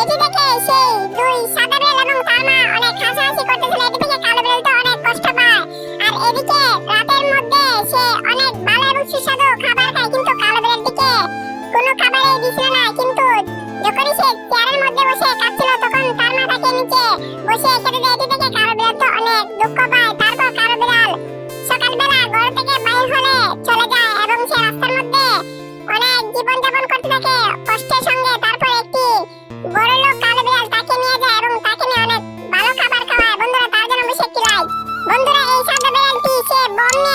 এটি দেখে সেই দুই সাদা বিড়াল এবং তার মা অনেক হাসাহাসি করতেছিল। এটি দেখে কালো বিড়াল তো অনেক কষ্ট পায়। আর এদিকে রাতের মধ্যে সে বসে কাটছিল দেখে কালো বিড়াল অনেক দুঃখ পায়। ご。